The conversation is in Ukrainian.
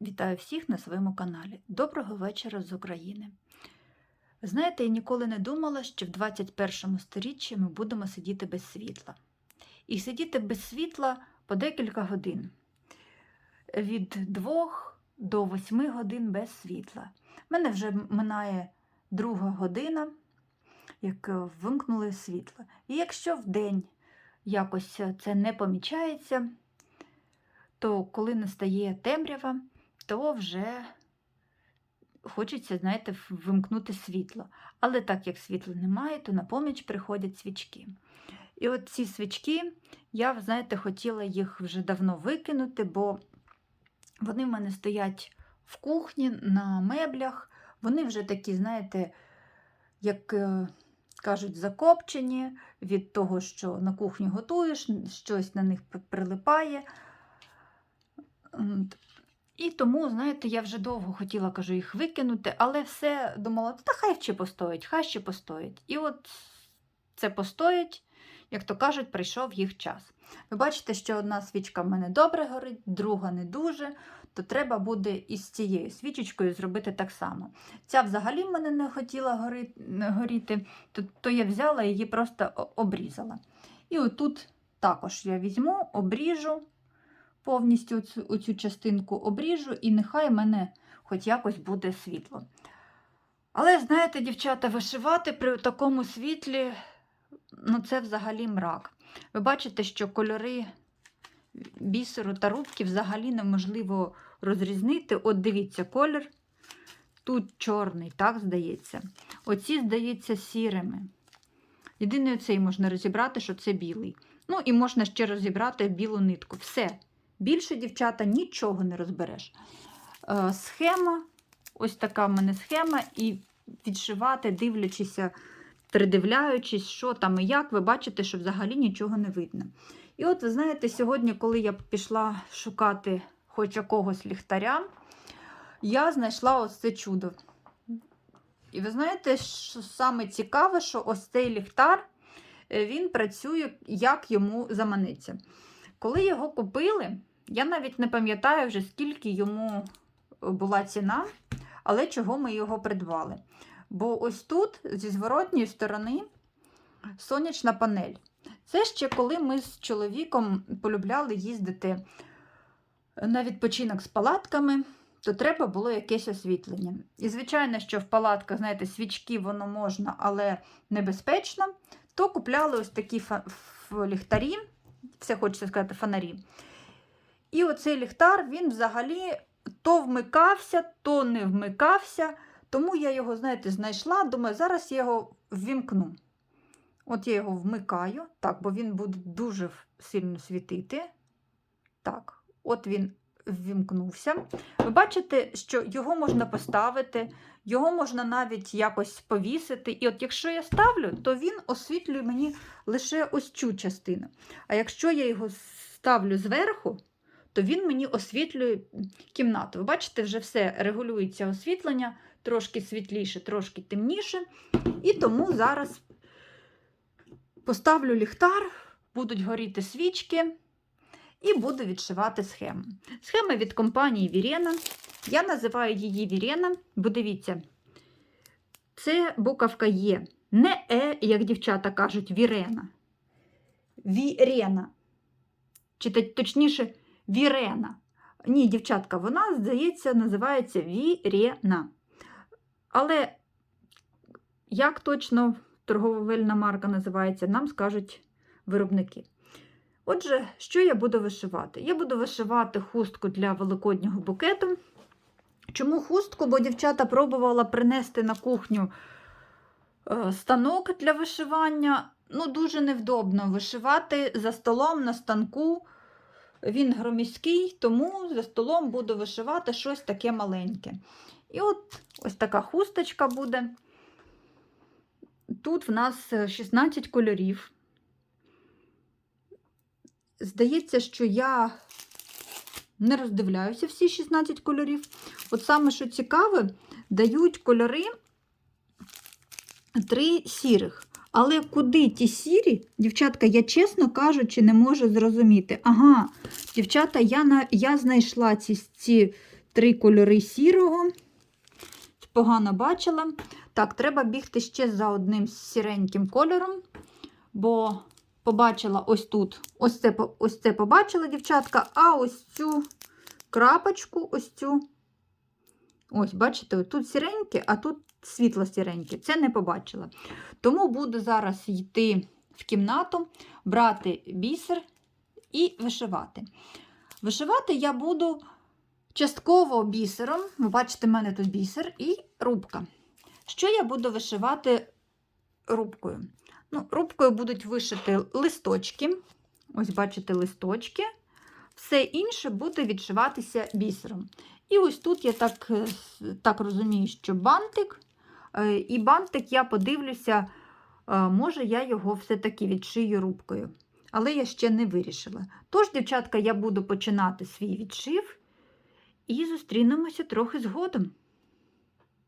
Вітаю всіх на своєму каналі. Доброго вечора з України. Знаєте, я ніколи не думала, що в 21 сторіччі ми будемо сидіти без світла. І сидіти без світла по декілька годин. Від 2 до 8 годин без світла. У мене вже минає друга година, як е, вимкнули світло. І якщо в день якось це не помічається, то коли настає темрява, то вже хочеться, знаєте, вимкнути світло. Але так як світла немає, то на поміч приходять свічки. І от ці свічки, я, знаєте, хотіла їх вже давно викинути, бо вони в мене стоять в кухні, на меблях. Вони вже такі, знаєте, як е, кажуть, закопчені від того, що на кухні готуєш, щось на них прилипає. І тому, знаєте, я вже довго хотіла, кажу, їх викинути, але все думала, та хай ще постоять, хай ще постоять. І от це постоять, як то кажуть, прийшов їх час. Ви бачите, що одна свічка в мене добре горить, друга не дуже, то треба буде із цією свічечкою зробити так само. Ця взагалі в мене не хотіла горіти, то, то я взяла її просто обрізала. І отут також я візьму, обріжу повністю цю, оцю частинку обріжу, і нехай мене хоч якось буде світло. Але, знаєте, дівчата, вишивати при такому світлі, ну це взагалі мрак. Ви бачите, що кольори бісеру та рубки взагалі неможливо розрізнити. От дивіться, колір тут чорний, так здається. Оці, здається, сірими. Єдине оцей можна розібрати, що це білий. Ну і можна ще розібрати білу нитку. Все. Більше, дівчата, нічого не розбереш. Е, схема, ось така в мене схема, і відшивати, дивлячися, придивляючись, що там і як, ви бачите, що взагалі нічого не видно. І от, ви знаєте, сьогодні, коли я пішла шукати хоч якогось ліхтаря, я знайшла ось це чудо. І ви знаєте, що саме цікаве, що ось цей ліхтар е, він працює, як йому заманиться. Коли його купили, я навіть не пам'ятаю вже, скільки йому була ціна, але чого ми його придбали. Бо ось тут, зі зворотньої сторони, сонячна панель. Це ще коли ми з чоловіком полюбляли їздити на відпочинок з палатками, то треба було якесь освітлення. І, звичайно, що в палатках, знаєте, свічки воно можна, але небезпечно, то купляли ось такі ліхтарі, все хочеться сказати, фонарі. І оцей ліхтар, він взагалі то вмикався, то не вмикався. Тому я його, знаєте, знайшла. Думаю, зараз я його ввімкну. От я його вмикаю, так, бо він буде дуже сильно світити. Так, от він ввімкнувся. Ви бачите, що його можна поставити, його можна навіть якось повісити. І от якщо я ставлю, то він освітлює мені лише ось цю частину. А якщо я його ставлю зверху, то він мені освітлює кімнату. Ви бачите, вже все регулюється освітлення, трошки світліше, трошки темніше. І тому зараз поставлю ліхтар, будуть горіти свічки і буду відшивати схему. Схема від компанії Вірена. Я називаю її Вірена, бо дивіться, це буковка Є. Не Е, як дівчата кажуть, Вірена. Вірена. Чи точніше, Вірена. Ні, дівчатка, вона, здається, називається Вірена. Але як точно торговельна марка називається, нам скажуть виробники. Отже, що я буду вишивати? Я буду вишивати хустку для великоднього букету. Чому хустку? Бо дівчата пробувала принести на кухню е, станок для вишивання. Ну, дуже невдобно вишивати за столом на станку. Він громіський, тому за столом буду вишивати щось таке маленьке. І от ось така хусточка буде. Тут в нас е, 16 кольорів. Здається, що я не роздивляюся всі 16 кольорів. От саме, що цікаве, дають кольори три сірих. Але куди ті сірі, дівчатка, я чесно кажучи, не можу зрозуміти. Ага, дівчата, я, на, я знайшла ці, ці три кольори сірого. Погано бачила. Так, треба бігти ще за одним сіреньким кольором, бо побачила ось тут. Ось це, ось це побачила, дівчатка, а ось цю крапочку, ось цю. Ось, бачите, тут сіреньке, а тут світло сіреньке. Це не побачила. Тому буду зараз йти в кімнату, брати бісер і вишивати. Вишивати я буду частково бісером. Ви бачите, в мене тут бісер і рубка. Що я буду вишивати рубкою? Ну, рубкою будуть вишити листочки. Ось, бачите, листочки. Все інше буде відшиватися бісером. І ось тут я так, е, так розумію, що бантик. Е, І бантик я подивлюся, е, може я його все-таки відшию рубкою. Але я ще не вирішила. Тож, дівчатка, я буду починати свій відшив і зустрінемося трохи згодом.